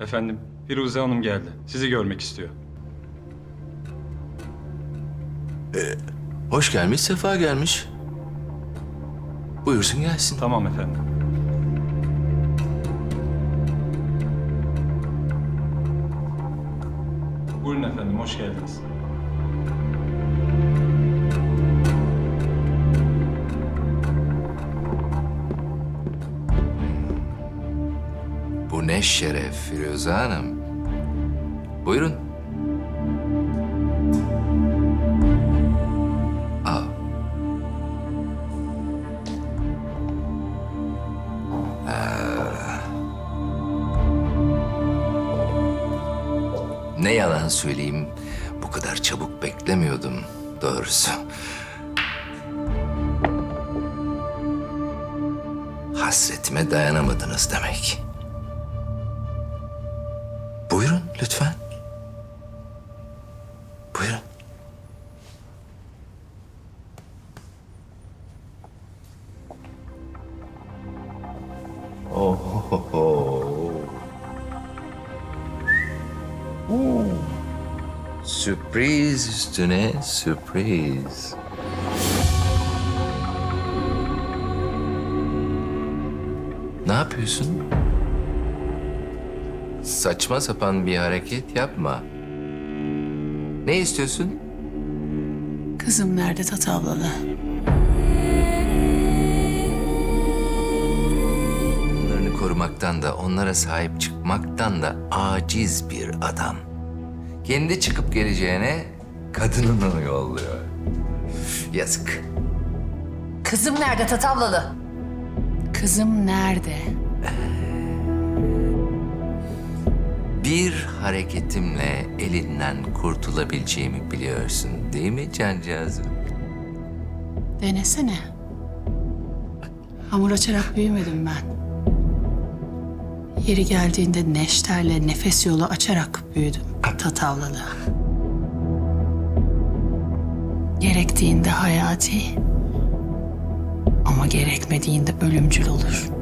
Efendim, Firuze Hanım geldi. Sizi görmek istiyor. Hoş gelmiş, sefa gelmiş. Buyursun gelsin. Tamam efendim. Buyurun efendim, hoş geldiniz. Şeref Firuze Hanım. Buyurun. Al. Ee, Ne yalan söyleyeyim, bu kadar çabuk beklemiyordum doğrusu. Hasretime dayanamadınız demek. Lütfen. Buyurun. Oh. Sürpriz üstüne sürpriz. Ne yapıyorsun? Saçma sapan bir hareket yapma. Ne istiyorsun? Kızım nerede Tatavlalı? Onlarını korumaktan da onlara sahip çıkmaktan da aciz bir adam. Kendi çıkıp geleceğine kadınını yolluyor. Yazık. Kızım nerede Tatavlalı? Kızım nerede? Bir hareketimle elinden kurtulabileceğimi biliyorsun değil mi cancağızım? Denesene. Hamur açarak büyümedim ben. Yeri geldiğinde neşterle nefes yolu açarak büyüdüm Tatavlalı. Gerektiğinde hayati ama gerekmediğinde ölümcül olur.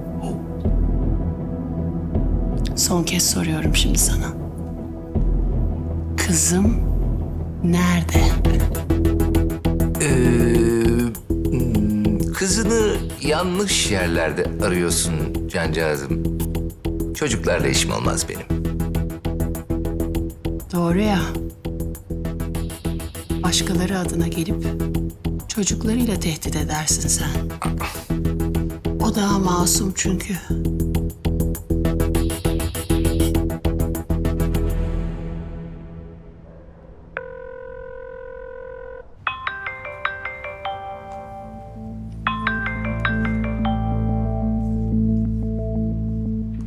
Son kez soruyorum şimdi sana. Kızım nerede? Ee, hmm, kızını yanlış yerlerde arıyorsun cancağızım. Çocuklarla işim olmaz benim. Doğru ya. Başkaları adına gelip çocuklarıyla tehdit edersin sen. O daha masum çünkü.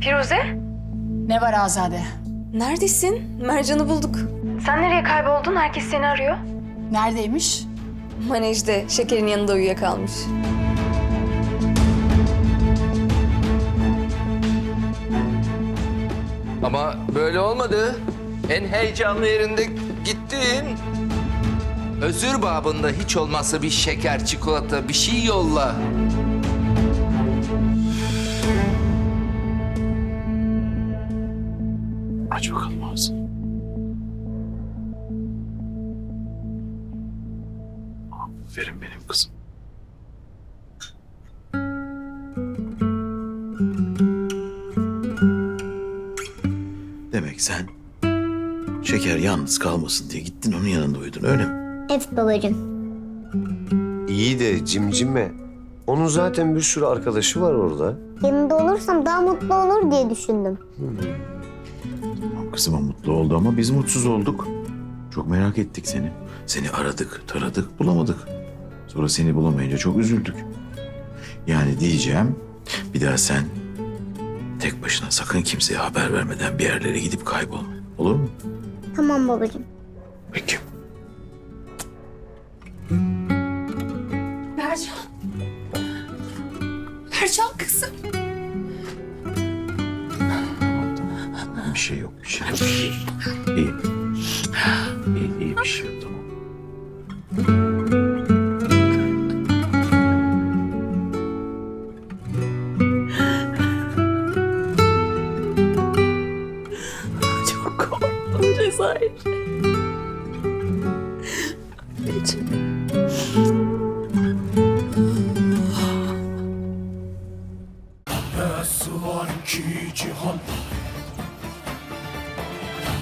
Firuze, Ne var Azade? neredesin? Mercan'ı bulduk. Sen nereye kayboldun? Herkes seni arıyor. Neredeymiş? Manejde, şekerin yanında uyuyakalmış. Ama böyle olmadı. En heyecanlı yerinde gittin. Özür babında hiç olmazsa bir şeker, çikolata, bir şey yolla. Aç bakalım ağzını. Aferin benim kızım. Demek sen şeker yalnız kalmasın diye gittin onun yanında uyudun öyle mi? Evet babacığım. İyi de cimcime. Onun zaten bir sürü arkadaşı var orada. Yanında olursam daha mutlu olur diye düşündüm. Kızıma mutlu oldu ama biz mutsuz olduk. Çok merak ettik seni. Seni aradık, taradık, bulamadık. Sonra seni bulamayınca çok üzüldük. Yani diyeceğim, bir daha sen tek başına sakın kimseye haber vermeden bir yerlere gidip kaybolma. Olur mu? Tamam babacığım. Peki. İyi, iyiymiş. Şey tamam. Çok korktum Cezayir. Nasıl var ki cihan